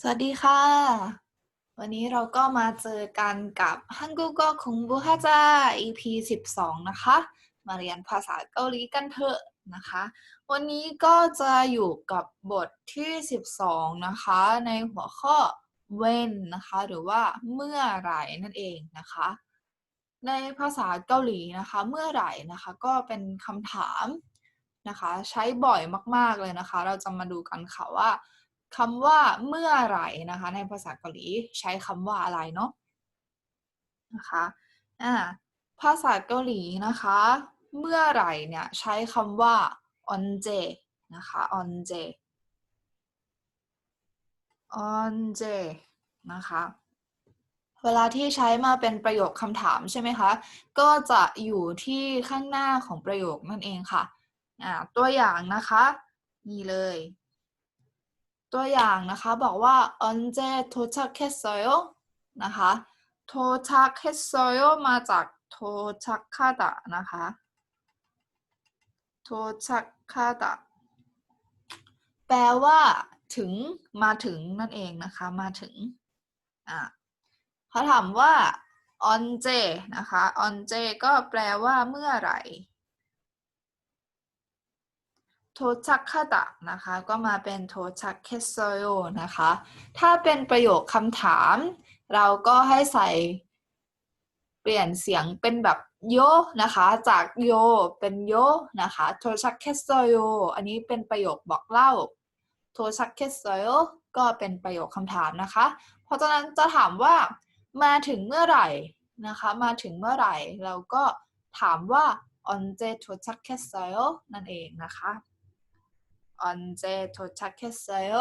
สวัสดีค่ะ วันนี้เราก็มาเจอกันกับฮันกูก็คุงบุฮาจา EP 12 นะคะ มาเรียนภาษาเกาหลีกันเถอะนะคะ วันนี้ก็จะอยู่กับบทที่ 12 นะคะ ในหัวข้อเว้นนะคะ หรือว่าเมื่อไหร่นั่นเองนะคะ ในภาษาเกาหลีนะคะ เมื่อไหร่นะคะ ก็เป็นคำถามนะคะ ใช้บ่อยมาก ๆเลยนะคะ เราจะมาดูกันค่ะว่า คำว่าเมื่อไหร่นะคะ ในภาษาเกาหลีใช้คำว่าอะไรเนาะนะคะภาษาเกาหลีนะคะ เมื่อไหร่เนี่ยใช้คำว่าออนเจนะคะออนเจออนเจนะคะเวลาที่ใช้มาเป็นประโยคคำถามใช่ไหมคะ ก็จะอยู่ที่ข้างหน้าของประโยคนั่นเองค่ะ ตัวอย่างนะคะ นี่เลย ตัวอย่างนะคะบอกว่า 언제 도착했어요 นะคะ 도착했어요 มาจาก 도착하다 นะคะ 도착하다 แปลว่า ถึงมาถึงนั่นเองนะคะ มาถึงอ่าเขาถามว่า 언제 นะคะ 언제 ก็แปลว่าเมื่อไหร่ โทชักคาตะนะคะ ก็มาเป็นโทชักเคสโซโยนะคะ ถ้าเป็นประโยคคำถาม เราก็ให้ใส่เปลี่ยนเสียงเป็นแบบโยนะคะ จากโยเป็นโยนะคะโทชักเคสโซโยอันนี้เป็นประโยคบอกเล่าโทชักเคสโซโยก็เป็นประโยคคำถามนะคะ เพราะฉะนั้นจะถามว่ามาถึงเมื่อไหร่นะคะ มาถึงเมื่อไหร่ เราก็ถามว่า 언제 도착했어요 นั่นเองนะคะ 언제 도착했어요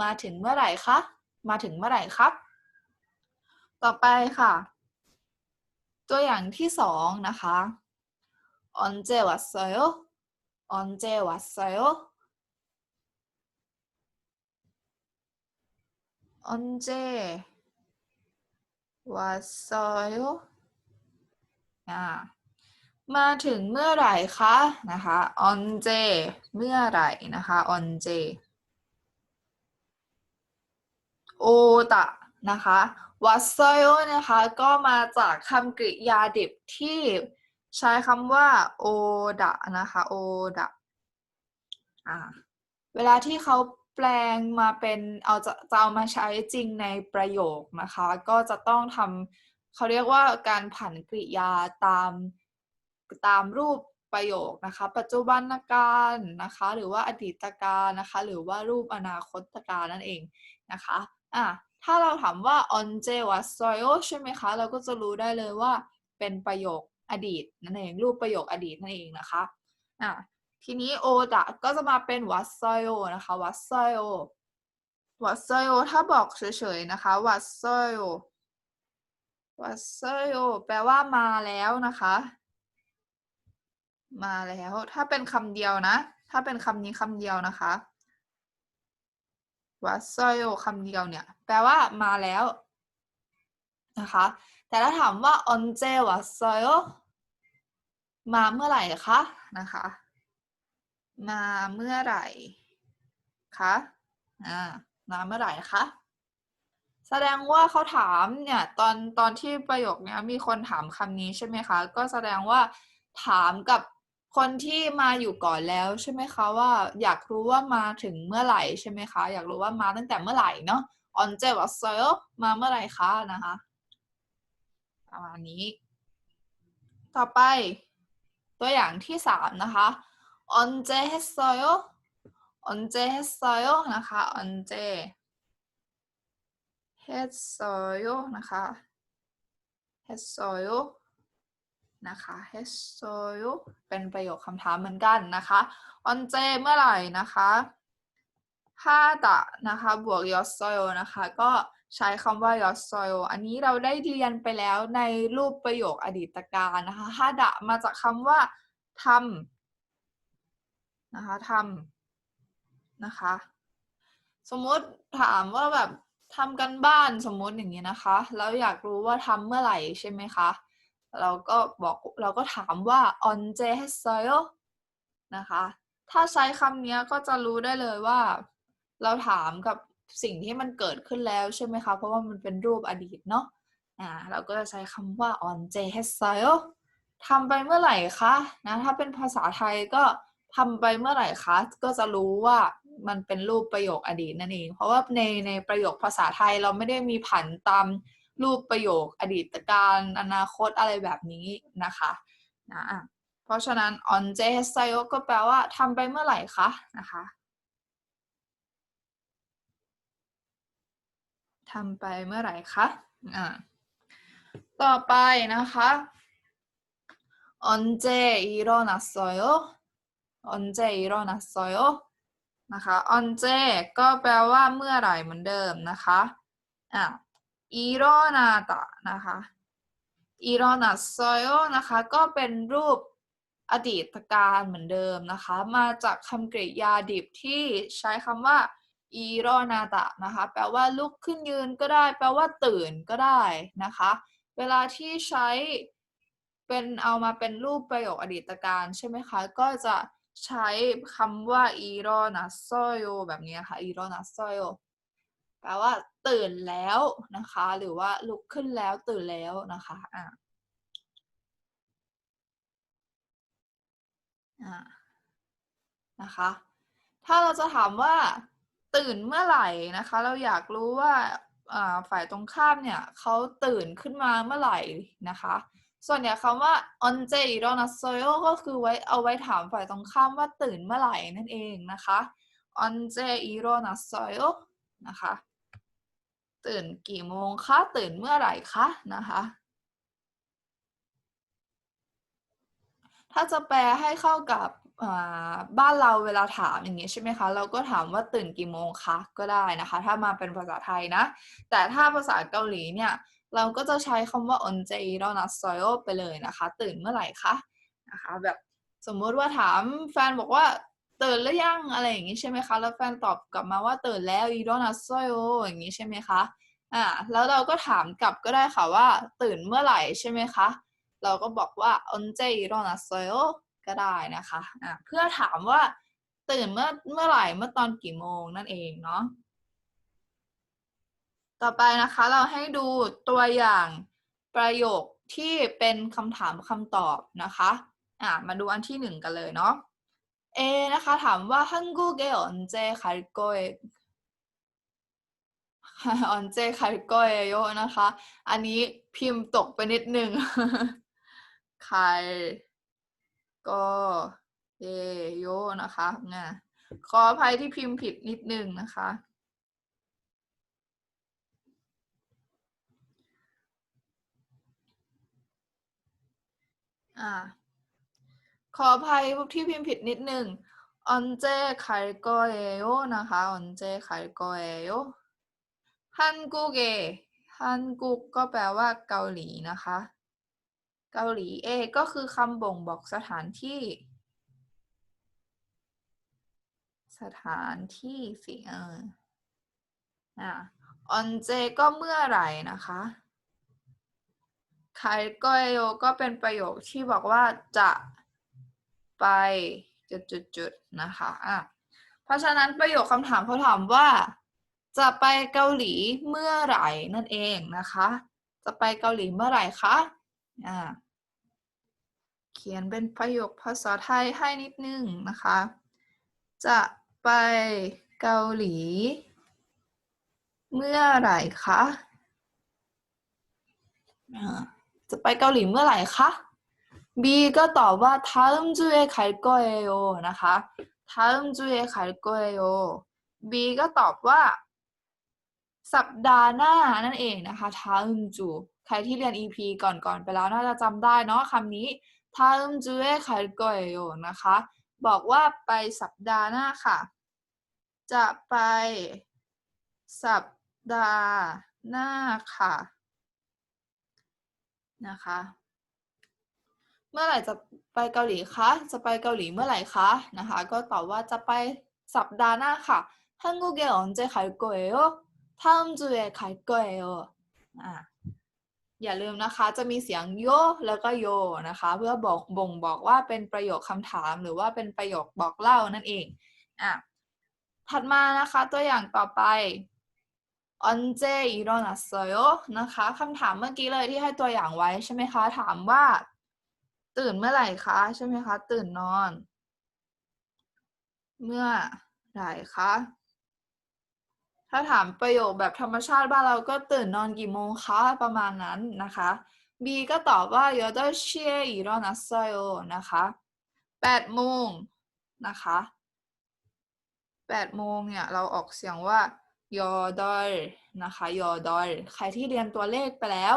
มาถึงเมื่อไหร่คะ มาถึงเมื่อไหร่ครับ ต่อไปค่ะ ตัวอย่างที่สองนะคะ 언제 왔어요? 언제 왔어요? 언제 왔어요? อ่า มาถึงเมื่อไหร่คะนะคะ on j เมื่อไหร่นะคะ on j โอตะนะคะวัสโยนะคะก็มาจากคำกริยาดิบที่ใช้คำว่าโอดะนะคะโอดะเวลาที่เขาแปลงมาเป็นเอาจะจะเอามาใช้จริงในประโยคนะคะ ก็จะต้องทำเขาเรียกว่าการผันกริยาตาม ตามรูปประโยคนะคะ ปัจจุบันการนะคะ หรือว่าอดีตการนะคะ หรือว่ารูปอนาคตการนั่นเองนะคะอะถ้าเราถามว่า on j e w a s o y o ใช่ไหมคะ เราก็จะรู้ได้เลยว่าเป็นประโยคอดีตนั่นเอง รูปประโยคอดีตนั่นเองนะคะอะทีนี้โอตะก็จะมาเป็นวัสโซโอนะคะวัสโซโ vas สโซโอถ้าบอกเฉยๆนะคะวัสโซโ vas สโซโอแปลว่ามาแล้วนะคะ มาแล้ว ถ้าเป็นคำเดียวนะ ถ้าเป็นคำนี้คำเดียวนะคะวัาซอยโอคำเดียวเนี่ย แปลว่ามาแล้วนะคะ แต่ถ้าถามว่าออนเจวะซอยมาเมื่อไหร่คะนะคะ มาเมื่อไหร่คะอ่ามาเมื่อไหร่คะแสดงว่าเขาถามเนี่ยตอนตอนที่ประโยคนี้มีคนถามคำนี้ใช่ไหมคะ ก็แสดงว่าถามกับ คนที่มาอยู่ก่อนแล้วใช่ไหมคะว่าอยากรู้ว่ามาถึงเมื่อไหร่ใช่ไหมคะ อยากรู้ว่ามาตั้งแต่เมื่อไหร่เนาะออนเจวัสเซลมาเมื่อไหร่คะนะคะประมาณนี้ ต่อไปตัวอย่างที่สามนะคะออนเจเฮสโซยออนเจเฮสโซยนะคะออนเจเฮสโซยนะคะเฮสโซย นะคะ h o y เป็นประโยคคำถามเหมือนกันนะคะออนเจเมื่อไหร่นะคะห้าตะนะคะ บวกยอสโซยนะคะ ก็ใช้คำว่ายอสโซยอันนี้เราได้เรียนไปแล้วในรูปประโยคอดีตการนะคะห้าดะมาจากคำว่าทำนะคะทำนะคะ สมมติถามว่าแบบทำกันบ้านสมมติอย่างนี้นะคะ แล้วอยากรู้ว่าทำเมื่อไหร่ใช่ไหมคะ เราก็บอกเราก็ถามว่า on j h e s o y นะคะ ถ้าใช้คำนี้ก็จะรู้ได้เลยว่า เราถามกับสิ่งที่มันเกิดขึ้นแล้วใช่ไหมคะ เพราะว่ามันเป็นรูปอดีตเนาะอ่าเราก็จะใช้คำว่า on j h e s o y ทำไปเมื่อไหร่คะนะถ้าเป็นภาษาไทยก็ทำไปเมื่อไหร่คะ ก็จะรู้ว่ามันเป็นรูปประโยคอดีตนั่นเอง เพราะว่าในในประโยคภาษาไทยเราไม่ได้มีผันตาม รูปประโยค อดีตการอนาคตอะไรแบบนี้นะคะนะเพราะฉะนั้น on j h s i o ก็แปลว่าทำไปเมื่อไหร่คะนะคะทำไปเมื่อไหร่คะอ่าต่อไปนะคะ언제일어났어요언제일어났어요นะคะ on j ก็แปลว่าเมื่อไหร่เหมือนเดิมนะคะอ่า อีรอนาตะนะคะอีรอนาซอยนะคะก็เป็นรูปอดีตการเหมือนเดิมนะคะ มาจากคำกริยาดิบที่ใช้คำว่าอีรอนาตะนะคะ แปลว่าลุกขึ้นยืนก็ได้ แปลว่าตื่นก็ได้นะคะ เวลาที่ใช้เป็นเอามาเป็นรูปประโยคอดีตการใช่ไหมคะ ก็จะใช้คำว่าอีรอนาซอยโยแบบนี้ค่ะอีรอนาซอยโย แปลว่า ตื่นแล้วนะคะ หรือว่าลุกขึ้นแล้วตื่นแล้วนะคะอ่านะคะ ถ้าเราจะถามว่าตื่นเมื่อไหร่นะคะ เราอยากรู้ว่าอ่าฝ่ายตรงข้ามเนี่ยเขาตื่นขึ้นมาเมื่อไหร่นะคะ ส่วนใหญ่คำว่า on j e r o n a s o y o ก็คือไว้เอาไว้ถามฝ่ายตรงข้ามว่าตื่นเมื่อไหร่นั่นเองนะคะ on j e r o n a s o y o นะคะ ตื่นกี่โมงคะ ตื่นเมื่อไหร่คะนะคะ ถ้าจะแปลให้เข้ากับบ้านเราเวลาถามอย่างนี้ใช่ไหมคะ เราก็ถามว่าตื่นกี่โมงคะก็ได้นะคะ ถ้ามาเป็นภาษาไทยนะ แต่ถ้าภาษาเกาหลีเนี่ย เราก็จะใช้คำว่า on j i r o n a s o y o ไปเลยนะคะ ตื่นเมื่อไหร่คะนะคะแบบสมมติว่าถามแฟนบอกว่า ตื่นหรือยังอะไรอย่างนี้ใช่ไหมคะแล้วแฟนตอบกลับมาว่าตื่นแล้วอีดอนาโซโออย่างนี้ใช่ไหมคะอ่าแล้วเราก็ถามกลับก็ได้ค่ะว่า ตื่นเมื่อไหร่ใช่ไหมคะเราก็บอกว่าอันเจอีดอนาโซโอก็ได้นะคะอ่าเพื่อถามว่าตื่นเมื่อเมื่อไหร่เมื่อตอนกี่โมงนั่นเองเนาะต่อไปนะคะเราให้ดูตัวอย่างประโยคที่เป็นคำถามคำตอบนะคะ อะมาดูอันที่หนึ่งกันเลยเนาะ A นะคะถามว่า한국에언제갈거예 언제갈거예요 นะคะ อันนี้พิมพ์ตกไปนิดนึง 갈ก็เยโยนะคะนะขออภัยที่พิมพ์ผิดนิดนึงนะคะ อ่า ขออภัยที่พิมพ์ผิดนิดนึงออนเจขายโกเอโยนะคะออนเจขายโกเอโยฮันกุเกฮันกุกก็แปลว่าเกาหลีนะคะ เกาหลีเอก็คือคำบ่งบอกสถานที่ สถานที่สิเอออะออนเจก็เมื่อไหร่นะคะขายโกเอโยก็เป็นประโยคที่บอกว่าจะ ไปจุดๆนะคะอะเพราะฉะนั้นประโยคคำถามเขาถามว่า จะไปเกาหลีเมื่อไหร่นั่นเองนะคะ จะไปเกาหลีเมื่อไหร่คะอ่าเขียนเป็นประโยคภาษาไทยให้นิดนึงนะคะ จะไปเกาหลี เมื่อไหร่คะอ่าจะไปเกาหลีเมื่อไหร่คะ B ก็ตอบว่า 다음 주에 갈 거예요 นะคะ 다음 주에 갈 거예요 B ก็ตอบว่า สัปดาห์หน้านั่นเองนะคะ 다음 주 ใครที่เรียน EP ก่อนๆไปแล้วน่าจะจำได้เนาะคำนี้ 다음 주에 갈 거예요 นะคะ บอกว่าไปสัปดาห์หน้าค่ะ จะไปสัปดาห์หน้าค่ะ นะคะ เมื่อไหร่จะไปเกาหลีคะ จะไปเกาหลีเมื่อไหร่คะนะคะ ก็ตอบว่าจะไปสัปดาห์หน้าค่ะ 한국에 언제 갈 거예요? 다음 주에 갈 거예요 อ่าอย่าลืมนะคะ จะมีเสียงโยแล้วก็โยนะคะ เพื่อบอกบ่งบอกว่าเป็นประโยคคำถามหรือว่าเป็นประโยคบอกเล่านั่นเองอ่ะถัดมานะคะ ตัวอย่างต่อไป 언제 일어났어요 นะคะคำถามเมื่อกี้เลยที่ให้ตัวอย่างไว้ใช่ไหมคะ ถามว่า ตื่นเมื่อไหร่คะใช่ไหมคะ ตื่นนอน เมื่อไหร่คะ ถ้าถามประโยคแบบธรรมชาติบ้านเราก็ตื่นนอนกี่โมงคะประมาณนั้นนะคะ B ก็ตอบว่า8시에 일어났어요 นะคะ8โมงนะคะ8โมงเนี่ยเราออกเสียงว่ายอดอยนะคะยอดอยใครที่เรียนตัวเลขไปแล้ว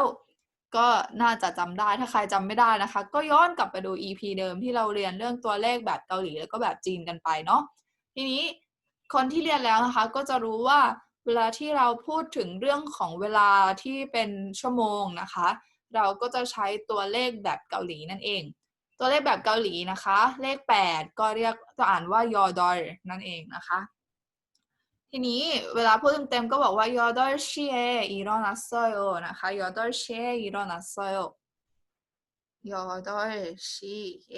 ก็น่าจะจำได้ถ้าใครจำไม่ได้นะคะ ก็ย้อนกลับไปดู EP เดิมที่เราเรียนเรื่องตัวเลขแบบเกาหลีแล้วก็แบบจีนกันไปเนาะทีนี้คนที่เรียนแล้วนะคะ ก็จะรู้ว่าเวลาที่เราพูดถึงเรื่องของเวลาที่เป็นชั่วโมงนะคะ เราก็จะใช้ตัวเลขแบบเกาหลีนั่นเอง ตัวเลขแบบเกาหลีนะคะ เลข 8 ก็เรียกจะอ่านว่ายอดอยนั่นเองนะคะ ทีนี้เวลาพูดเต็มๆก็บอกว่ายอดอยชีเออีรอนัสโซโยนะคะยอดอยชีเออีรอนัสโซโยยอดอยชีเอ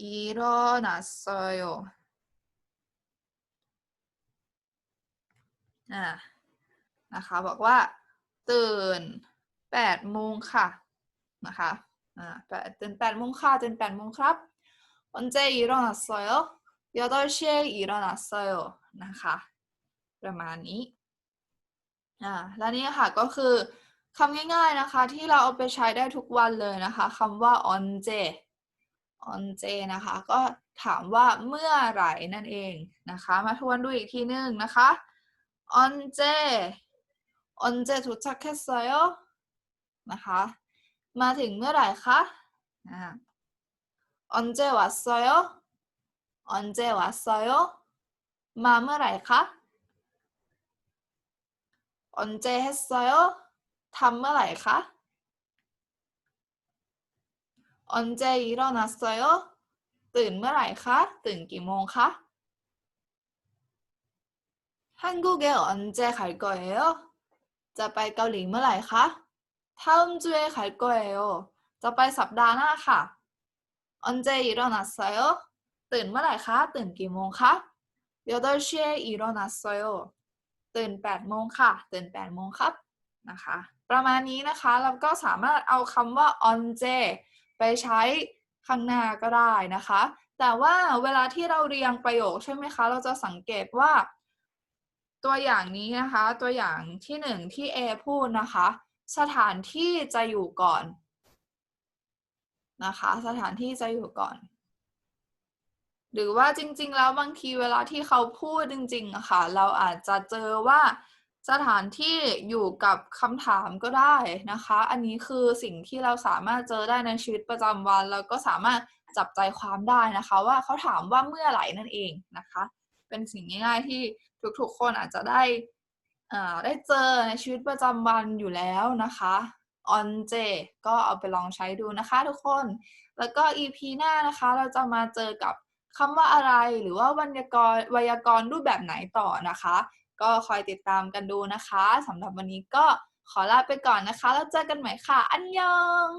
อีรอนัสโซโยอ่านะคะ บอกว่า ตื่น8โมงค่ะนะคะอ่าแปดตื่น8โมงค่ะตื่น8โมงครับ언제일어났어요 8시에 일어났어요 นะคะ ประมาณนี้ อ่า และนี่ค่ะก็คือคำง่ายๆนะคะ ที่เราเอาไปใช้ได้ทุกวันเลยนะคะคำว่า 언제 언제 นะคะ ก็ถามว่าเมื่อไหร่นั่นเองนะคะ มาทวนดูอีกทีนึงนะคะ 언제 언제 도착했어요 นะคะ มาถึงเมื่อไหร่คะอ่า 언제 왔어요 언제 왔어요? 맘을 알까? 언제 했어요? 담을 알까? 언제 일어났어요? 뜬 뭐랄까? 뜬기몽카? 한국에 언제 갈 거예요? 자빨 가오리 뭐랄까? 다음 주에 갈 거예요. 자빨 삽다나카. 언제 일어났어요? ตื่นเมื่อไหร่คะ ตื่นกี่โมงคะเดี๋ยวเราเชื่ออีโรนัสโซโอตื่นแปดโมงค่ะ ตื่นแปดโมงครับนะคะ ประมาณนี้นะคะเราก็สามารถเอาคำว่า on นเจไปใช้ข้างหน้าก็ได้นะคะ แต่ว่าเวลาที่เราเรียงประโยคใช่ไหมคะ เราจะสังเกตว่า ตัวอย่างนี้นะคะ ตัวอย่างที่หนึ่งที่ A พูดนะคะ สถานที่จะอยู่ก่อนนะคะ สถานที่จะอยู่ก่อน หรือว่าจริง ๆ แล้วบางทีเวลาที่เขาพูดจริงๆอะค่ะ เราอาจจะเจอว่าสถานที่อยู่กับคำถามก็ได้นะคะ อันนี้คือสิ่งที่เราสามารถเจอได้ในชีวิตประจำวัน แล้วก็สามารถจับใจความได้นะคะ ว่าเขาถามว่าเมื่อไหร่นั่นเองนะคะ เป็นสิ่งง่ายๆที่ทุกๆคนอาจจะได้อ่าได้เจอในชีวิตประจำวันอยู่แล้วนะคะ on j ก็เอาไปลองใช้ดูนะคะทุกคน แล้วก็ EP หน้านะคะ เราจะมาเจอกับ คำว่าอะไรหรือว่าวรยากรไวยากรณ์รูปแบบไหนต่อนะคะ ก็คอยติดตามกันดูนะคะสำหรับวันนี้ก็ขอลาไปก่อนนะคะ แล้วเจอกันใหม่ค่ะ อันยอง